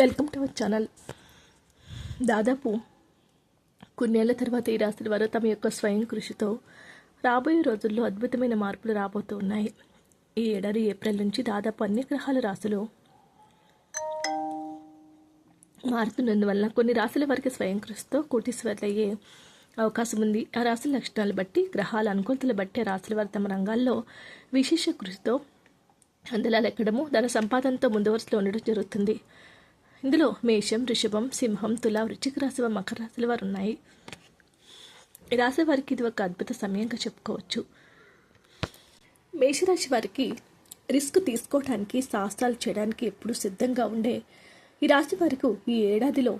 Welcome to our channel దాదాపు కొన్నేళ్ళ తర్వాత ఈ రాశుల వారు తమ యొక్క స్వయం కృషితో రాబోయే రోజుల్లో అద్భుతమైన మార్పులు రాబోతూ ఉన్నాయి. ఈ ఏడాది ఏప్రిల్ నుంచి దాదాపు అన్ని గ్రహాల రాశులు మారుతున్నందువల్ల కొన్ని రాశుల వారికి స్వయం కృషితో కోటీశ్వర్లు అయ్యే అవకాశం ఉంది. ఆ రాశుల లక్షణాలు బట్టి గ్రహాల అనుకూలతలు బట్టి ఆ రాశుల వారు తమ రంగాల్లో విశేష కృషితో అందలాలు ఎక్కడము ధన సంపాదనతో ముందు వరుసలో ఉండడం జరుగుతుంది. ఇందులో మేషం రిషభం సింహం తుల వృచ్చిక రాశి వారు, మకర రాశుల వారు ఉన్నాయి. ఈ రాశి వారికి ఇది ఒక అద్భుత సమయంగా చెప్పుకోవచ్చు. మేషరాశి వారికి రిస్క్ తీసుకోవడానికి సాహసాలు చేయడానికి ఎప్పుడూ సిద్ధంగా ఉండే ఈ రాశి వారికి ఈ ఏడాదిలో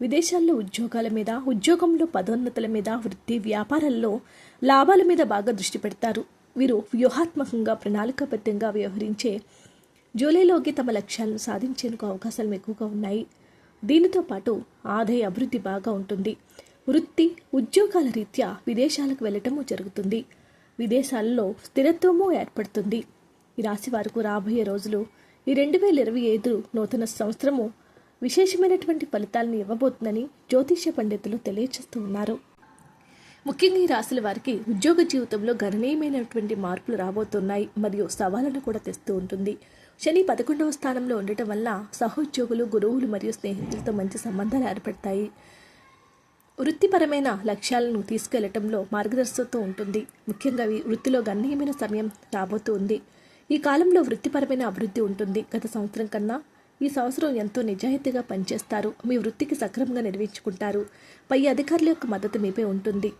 విదేశాల్లో ఉద్యోగాల మీద ఉద్యోగంలో పదోన్నతుల మీద వృత్తి వ్యాపారాల్లో లాభాల మీద బాగా దృష్టి పెడతారు. వీరు వ్యూహాత్మకంగా ప్రణాళికాబద్ధంగా వ్యవహరించే జూలైలోకి తమ లక్ష్యాలను సాధించేందుకు అవకాశాలు ఎక్కువగా ఉన్నాయి. దీనితో పాటు ఆదాయ అభివృద్ధి బాగా ఉంటుంది. వృత్తి ఉద్యోగాల రీత్యా విదేశాలకు వెళ్ళటము జరుగుతుంది. విదేశాల్లో స్థిరత్వము ఏర్పడుతుంది. ఈ రాశి వారికి రాబోయే రోజులు ఈ రెండు వేల ఇరవై ఐదు నూతన సంవత్సరము విశేషమైనటువంటి ఫలితాలను ఇవ్వబోతుందని జ్యోతిష్య పండితులు తెలియజేస్తూ ఉన్నారు. ముఖ్యంగా ఈ రాశుల వారికి ఉద్యోగ జీవితంలో గణనీయమైనటువంటి మార్పులు రాబోతున్నాయి. మరియు సవాళ్ళను కూడా తెస్తూ ఉంటుంది. శని పదకొండవ స్థానంలో ఉండటం వల్ల సహోద్యోగులు గురువులు మరియు స్నేహితులతో మంచి సంబంధాలు ఏర్పడతాయి. వృత్తిపరమైన లక్ష్యాలను తీసుకెళ్ళటంలో మార్గదర్శకత్వం ఉంటుంది. ముఖ్యంగా వృత్తిలో గణనీయమైన సమయం రాబోతూ ఉంది. ఈ కాలంలో వృత్తిపరమైన అభివృద్ధి ఉంటుంది. గత సంవత్సరం కన్నా ఈ సంవత్సరం ఎంతో నిజాయితీగా పనిచేస్తారు. మీ వృత్తికి సక్రమంగా నిర్వహించుకుంటారు. పై అధికారుల యొక్క మద్దతు మీపై ఉంటుంది.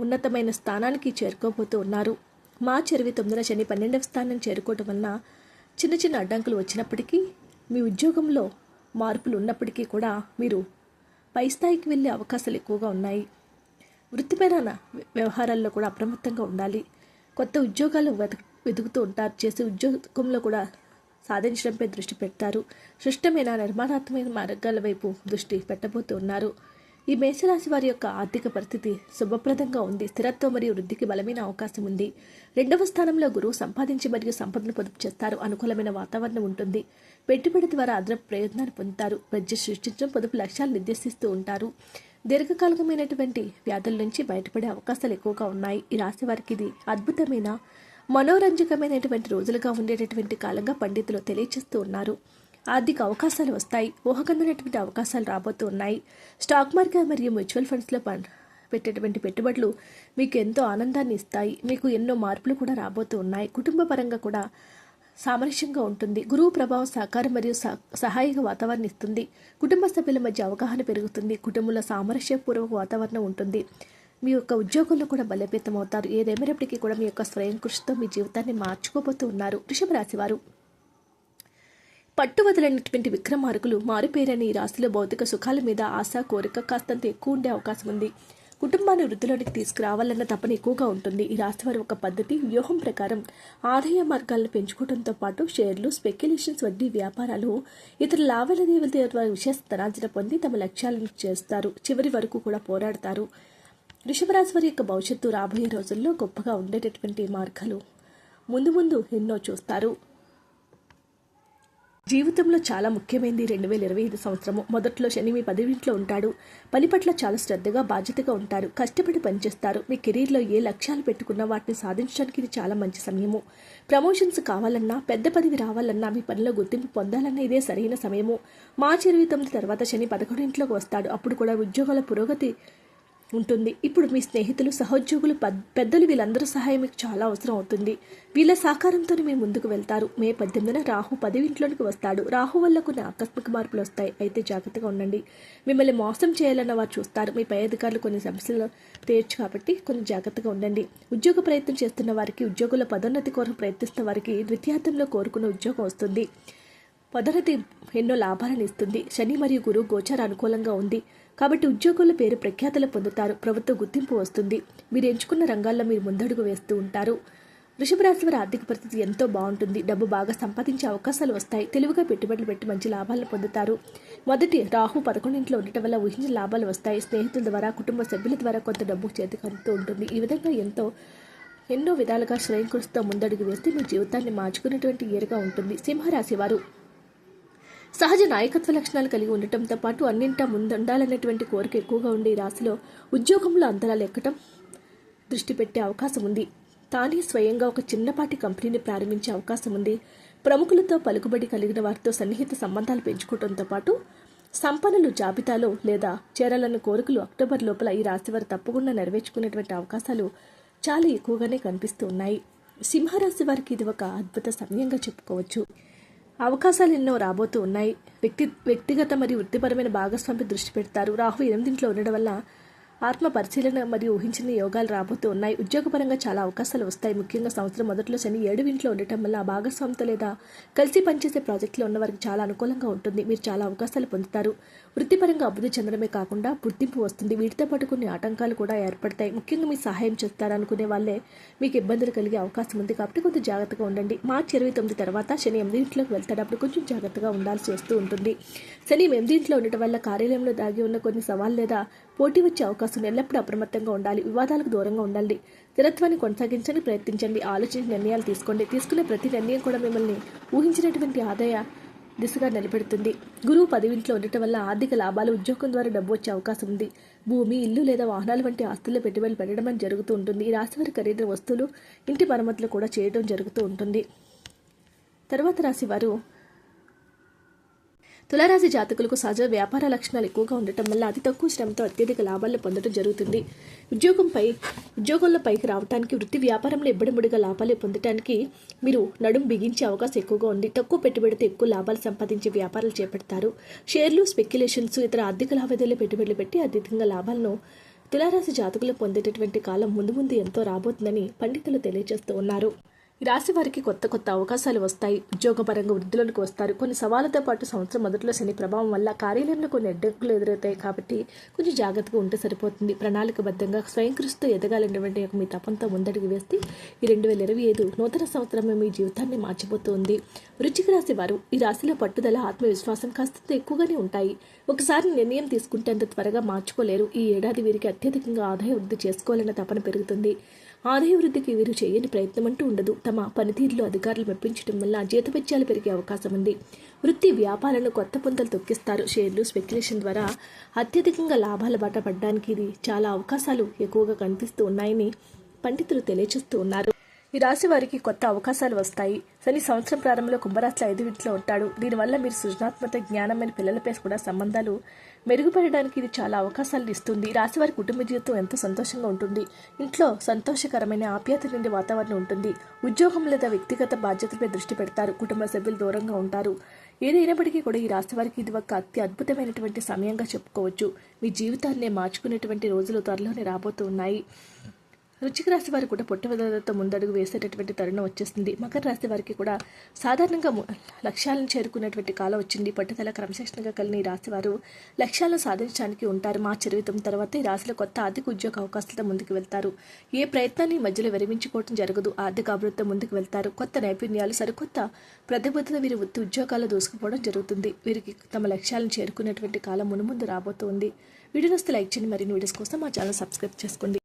ఉన్నతమైన స్థానానికి చేరుకోబోతూ ఉన్నారు. మార్చి ఇరవై తొమ్మిదిన శని పన్నెండవ స్థానం చేరుకోవటం వలన చిన్న చిన్న అడ్డంకులు వచ్చినప్పటికీ మీ ఉద్యోగంలో మార్పులు ఉన్నప్పటికీ కూడా మీరు పై స్థాయికి వెళ్ళే అవకాశాలు ఎక్కువగా ఉన్నాయి. వృత్తిపరమైన వ్యవహారాల్లో కూడా అప్రమత్తంగా ఉండాలి. కొత్త ఉద్యోగాలు వెతక వెతుకుతూ ఉంటారు. చేసే ఉద్యోగంలో కూడా సాధించడంపై దృష్టి పెడతారు. సృష్టమైన నిర్మాణాత్మక మార్గాల వైపు దృష్టి పెట్టబోతూ ఉన్నారు. ఈ మేషరాశి వారి యొక్క ఆర్థిక పరిస్థితి శుభప్రదంగా ఉంది. స్థిరత్వం మరియు వృద్ధికి బలమైన అవకాశం ఉంది. రెండవ స్థానంలో గురువు సంపాదించి మరియు సంపదను పొదుపు చేస్తారు. అనుకూలమైన వాతావరణం ఉంటుంది. పెట్టుబడి ద్వారా అదనపు ప్రయోజనాలు పొందుతారు. బడ్జెట్ సృష్టించడం పొదుపు లక్ష్యాలు నిర్దేశిస్తూ ఉంటారు. దీర్ఘకాలికమైనటువంటి వ్యాధుల నుంచి బయటపడే అవకాశాలు ఎక్కువగా ఉన్నాయి. ఈ రాశి వారికి ఇది అద్భుతమైన మనోరంజకమైనటువంటి రోజులుగా ఉండేటటువంటి కాలంగా పండితులు తెలియజేస్తూ ఉన్నారు. ఆర్థిక అవకాశాలు వస్తాయి. ఊహకందనటువంటి అవకాశాలు రాబోతూ ఉన్నాయి. స్టాక్ మార్కెట్ మరియు మ్యూచువల్ ఫండ్స్లో పెట్టేటువంటి పెట్టుబడులు మీకు ఎంతో ఆనందాన్ని ఇస్తాయి. మీకు ఎన్నో మార్పులు కూడా రాబోతూ ఉన్నాయి. కుటుంబ పరంగా కూడా సామరస్యంగా ఉంటుంది. గురువు ప్రభావం సహకారం మరియు సహ- సహాయక వాతావరణం ఇస్తుంది. కుటుంబ సభ్యుల మధ్య అవగాహన పెరుగుతుంది. కుటుంబంలో సామరస్యపూర్వక వాతావరణం ఉంటుంది. మీ యొక్క ఉద్యోగంలో కూడా బలోపేతం అవుతారు ఏదేమైనప్పటికీ కూడా మీ యొక్క స్వయం కృషితో మీ జీవితాన్ని మార్చుకోబోతూ ఉన్నారు. వృషభ రాశివారు పట్టు వదలైనటువంటి విక్రమార్కులు మారుపేరని ఈ రాశిలో భౌతిక సుఖాల మీద ఆశ కోరిక కాస్తంత ఎక్కువ ఉండే అవకాశం ఉంది. కుటుంబాన్ని వృద్ధిలోనికి తీసుకురావాలన్న తపన ఎక్కువగా ఉంటుంది. ఈ రాశి వారి ఒక పద్ధతి వ్యూహం ప్రకారం ఆదాయ మార్గాలను పెంచుకోవడంతో పాటు షేర్లు స్పెక్యులేషన్స్ వడ్డీ వ్యాపారాలు ఇతర లావాదేవీల ద్వారా విశేష ధనార్జన పొంది తమ లక్ష్యాలను చేస్తారు. చివరి వరకు కూడా పోరాడతారు. వృషభరాశి వారి యొక్క భవిష్యత్తు రాబోయే రోజుల్లో గొప్పగా ఉండేటటువంటి మార్గాలు ముందు ముందు ఎన్నో చూస్తారు. జీవితంలో చాలా ముఖ్యమైనది రెండు వేల ఇరవై ఐదు సంవత్సరము. మొదట్లో శని మీ పదవింట్లో ఉంటాడు. పని పట్ల చాలా శ్రద్ధగా బాధ్యతగా ఉంటారు. కష్టపడి పనిచేస్తారు. మీ కెరీర్లో ఏ లక్ష్యాలు పెట్టుకున్నా వాటిని సాధించడానికి ఇది చాలా మంచి సమయము. ప్రమోషన్స్ కావాలన్నా పెద్ద పదవి రావాలన్నా మీ పనిలో గుర్తింపు పొందాలన్నా ఇదే సరైన సమయము. మార్చి ఇరవై తొమ్మిది తర్వాత శని పదకొండింట్లోకి వస్తాడు. అప్పుడు కూడా ఉద్యోగాల పురోగతి ఉంటుంది. ఇప్పుడు మీ స్నేహితులు సహోద్యోగులు పద్- పెద్దలు వీళ్ళందరూ సహాయం మీకు చాలా అవసరం అవుతుంది. వీళ్ళ సహకారంతో మీరు ముందుకు వెళ్తారు. మే పద్దెనిమిదిన రాహు పదివింట్లోనికి వస్తాడు. రాహు వల్ల కొన్ని ఆకస్మిక మార్పులు వస్తాయి. అయితే జాగ్రత్తగా ఉండండి. మిమ్మల్ని మోసం చేయాలన్న వారు చూస్తారు. మీ పై అధికారులు కొన్ని సమస్యలు తీర్చు కాబట్టి కొన్ని జాగ్రత్తగా ఉండండి. ఉద్యోగ ప్రయత్నం చేస్తున్న వారికి ఉద్యోగుల పదోన్నతి కోసం ప్రయత్నిస్తున్న వారికి ద్వితీయార్థంలో కోరుకున్న ఉద్యోగం వస్తుంది. పదోన్నతి ఎన్నో లాభాలను ఇస్తుంది. శని మరియు గురువు గోచార అనుకూలంగా ఉంది. కాబట్టి ఉద్యోగుల పేరు ప్రఖ్యాతలు పొందుతారు. ప్రభుత్వ గుర్తింపు వస్తుంది. మీరు ఎంచుకున్న రంగాల్లో మీరు ముందడుగు వేస్తూ ఉంటారు. వృషభ రాశి వారి ఆర్థిక పరిస్థితి ఎంతో బాగుంటుంది. డబ్బు బాగా సంపాదించే అవకాశాలు వస్తాయి. తెలివిగా పెట్టుబడులు పెట్టి మంచి లాభాలను పొందుతారు. మొదటి రాహు పదకొండింట్లో ఉండటం వల్ల ఊహించిన లాభాలు వస్తాయి. స్నేహితుల ద్వారా కుటుంబ సభ్యుల ద్వారా కొంత డబ్బు చేతికి అందుతూ ఉంటుంది. ఈ విధంగా ఎంతో ఎన్నో విధాలుగా స్వయం కృషితో ముందడుగు వేస్తే మీ జీవితాన్ని మార్చుకునేటువంటి ఇయర్గా ఉంటుంది. సింహరాశి వారు సహజ నాయకత్వ లక్షణాలు కలిగి ఉండటంతో పాటు అన్నింటా ముందుండాలనేటువంటి కోరిక ఎక్కువగా ఉండే ఈ రాశిలో ఉద్యోగంలో అంతరాలు ఎక్కటం దృష్టి పెట్టే అవకాశం ఉంది. తానే స్వయంగా ఒక చిన్నపాటి కంపెనీని ప్రారంభించే అవకాశం ఉంది. ప్రముఖులతో పలుకుబడి కలిగిన వారితో సన్నిహిత సంబంధాలు పెంచుకోవడంతో పాటు సంపన్నులు జాబితాలో లేదా చేరాలన్న కోరికలు అక్టోబర్ లోపల ఈ రాశి వారు తప్పకుండా నెరవేర్చుకునేటువంటి అవకాశాలు చాలా ఎక్కువగానే కనిపిస్తూ ఉన్నాయి. సింహరాశి వారికి ఇది ఒక అద్భుత సమయంగా చెప్పుకోవచ్చు. అవకాశాలు ఎన్నో రాబోతూ ఉన్నాయి. వ్యక్తి వ్యక్తిగత మరియు వృత్తిపరమైన భాగస్వామి దృష్టి పెడతారు. రాహు ఎనిమిదింట్లో ఉండడం వల్ల ఆత్మ పరిశీలన మరియు ఊహించిన యోగాలు రాబోతూ ఉన్నాయి. ఉద్యోగపరంగా చాలా అవకాశాలు వస్తాయి. ముఖ్యంగా సంవత్సరం మొదట్లో శని ఏడు ఇంట్లో ఉండటం వల్ల ఆ భాగస్వామితో లేదా కలిసి పనిచేసే ప్రాజెక్టులో ఉన్న వారికి చాలా అనుకూలంగా ఉంటుంది. మీరు చాలా అవకాశాలు పొందుతారు. వృత్తిపరంగా అభివృద్ధి చెందడమే కాకుండా గుర్తింపు వస్తుంది. వీటితో పాటు కొన్ని ఆటంకాలు కూడా ఏర్పడతాయి. ముఖ్యంగా మీ సహాయం చేస్తారనుకునే వాళ్ళే మీకు ఇబ్బందులు కలిగే అవకాశం ఉంది కాబట్టి కొంచెం జాగ్రత్తగా ఉండండి. మార్చి ఇరవై తొమ్మిది తర్వాత శని ఎనిమిదింట్లోకి వెళ్తాడప్పుడు కొంచెం జాగ్రత్తగా ఉండాల్సి వస్తూ ఉంటుంది. శని ఎనిమిదింట్లో ఉండటం వల్ల కార్యాలయంలో దాగి ఉన్న కొన్ని సవాళ్ళు లేదా పోటీ వచ్చే అవకాశం ఎల్లప్పుడూ అప్రమత్తంగా ఉండాలి వివాదాలకు దూరంగా ఉండండి. స్థిరత్వాన్ని కొనసాగించండి ప్రయత్నించండి ఆలోచించి నిర్ణయాలు తీసుకోండి. తీసుకునే ప్రతి నిర్ణయం కూడా మిమ్మల్ని ఊహించినటువంటి ఆదాయ దిశగా నిలబెడుతుంది. గురువు పదవింట్లో ఉండటం వల్ల ఆర్థిక లాభాలు ఉద్యోగం ద్వారా డబ్బు వచ్చే అవకాశం ఉంది. భూమి ఇల్లు లేదా వాహనాలు వంటి ఆస్తుల్లో పెట్టుబడులు పెట్టడం అని జరుగుతూ ఉంటుంది. ఈ రాశి వారి ఖరీదైన వస్తువులు ఇంటి మరమ్మతులు కూడా చేయడం జరుగుతూ ఉంటుంది. తర్వాత రాశి వారు తులారాశి జాతకులకు సహజ వ్యాపార లక్షణాలు ఎక్కువగా ఉండటం వల్ల అతి తక్కువ శ్రమతో అత్యధిక లాభాలను పొందడం జరుగుతుంది. ఉద్యోగంపై ఉద్యోగంలో పైకి రావడానికి వృత్తి వ్యాపారంలో ఇబ్బడిముడిగా లాభాలు పొందడానికి మీరు నడుం బిగించే అవకాశం ఎక్కువగా ఉంది. తక్కువ పెట్టుబడితో ఎక్కువ లాభాలు సంపాదించే వ్యాపారాలు చేపడతారు. షేర్లు స్పెక్యులేషన్స్ ఇతర ఆర్థిక లావాదేవీలు పెట్టుబడులు పెట్టి అధికంగా లాభాలను తులారాశి జాతకులు పొందేటటువంటి కాలం ముందు ముందు ఎంతో రాబోతుందని పండితులు తెలియజేస్తూ ఉన్నారు. రాశి వారికి కొత్త కొత్త అవకాశాలు వస్తాయి. ఉద్యోగపరంగా వృద్ధిలోనికి వస్తారు. కొన్ని సవాళ్ళతో పాటు సంవత్సరం మొదట్లో శని ప్రభావం వల్ల కార్యాలయంలో కొన్ని అడ్డంకులు ఎదురవుతాయి కాబట్టి కొంచెం జాగ్రత్తగా ఉంటే సరిపోతుంది. ప్రణాళికబద్ధంగా స్వయం కృషితో ఎదగాలనేటువంటి ఒక మీ తపంతో ముందడుగు వేస్తే ఈ రెండు వేల ఇరవై ఐదు నూతన సంవత్సరమే మీ జీవితాన్ని మార్చిపోతుంది. వృచ్చిక రాశి వారు ఈ రాశిలో పట్టుదల ఆత్మవిశ్వాసం కాస్త ఎక్కువగానే ఉంటాయి. ఒకసారి నిర్ణయం తీసుకుంటే అంత త్వరగా మార్చుకోలేరు. ఈ ఏడాది వీరికి అత్యధికంగా ఆదాయ వృద్ధి చేసుకోవాలన్న తపన పెరుగుతుంది. ఆదాయ వృద్ధికి వీరు చేయని ప్రయత్నం అంటూ ఉండదు. తమ పనితీరులో అధికారులు మెప్పించడం వల్ల జీతభత్యాలు పెరిగే అవకాశం ఉంది. వృత్తి వ్యాపారాలను కొత్త పొంతలు తొక్కిస్తారు. షేర్లు స్పెక్యులేషన్ ద్వారా అత్యధికంగా లాభాల బాట పడడానికి ఇది చాలా అవకాశాలు ఎక్కువగా కనిపిస్తూ ఉన్నాయని పండితులు తెలియజేస్తూ ఉన్నారు. ఈ రాశి వారికి కొత్త అవకాశాలు వస్తాయి. శని సంవత్సరం ప్రారంభంలో కుంభరాశిలో ఐదు ఇంట్లో ఉంటాడు. దీనివల్ల మీరు సృజనాత్మక జ్ఞానమైన పిల్లలపై కూడా సంబంధాలు మెరుగుపడడానికి ఇది చాలా అవకాశాలు ఇస్తుంది. రాశి వారి కుటుంబ జీవితం ఎంతో సంతోషంగా ఉంటుంది. ఇంట్లో సంతోషకరమైన ఆప్యాయత నిండి వాతావరణం ఉంటుంది. ఉద్యోగం లేదా వ్యక్తిగత బాధ్యతలపై దృష్టి పెడతారు. కుటుంబ సభ్యులు దూరంగా ఉంటారు. ఏదైనప్పటికీ కూడా ఈ రాశి వారికి ఇది ఒక అతి అద్భుతమైనటువంటి సమయంగా చెప్పుకోవచ్చు. మీ జీవితాన్నే మార్చుకునేటువంటి రోజులు త్వరలోనే రాబోతున్నాయి వృచ్చిక రాశి వారు కూడా పుట్టవదలతో ముందడుగు వేసేటటువంటి తరుణం వచ్చేస్తుంది మకర రాశి వారికి కూడా సాధారణంగా లక్ష్యాలను చేరుకునేటువంటి కాలం వచ్చింది. పట్టుదల క్రమశిక్షణగా కలిగిన ఈ రాశి వారు లక్ష్యాలను సాధించడానికి ఉంటారు. మా ఇరవై తర్వాత ఈ రాశిలో కొత్త ఆర్థిక ఉద్యోగ అవకాశాలతో ముందుకు వెళ్తారు. ఏ ప్రయత్నాన్ని మధ్యలో విరమించుకోవడం జరగదు. ఆర్థిక అభివృద్ధితో ముందుకు వెళ్తారు. కొత్త నైపుణ్యాలు సరికొత్త ప్రతిబద్ధత వీరి వృత్తి ఉద్యోగాలు దూసుకుపోవడం జరుగుతుంది. వీరికి తమ లక్ష్యాలను చేరుకునేటువంటి కాలం మునుముందు రాబోతోంది. వీడియోస్ లైక్ చేయండి. మరిన్ని వీడియోస్ కోసం మా ఛానల్ సబ్స్క్రైబ్ చేసుకోండి.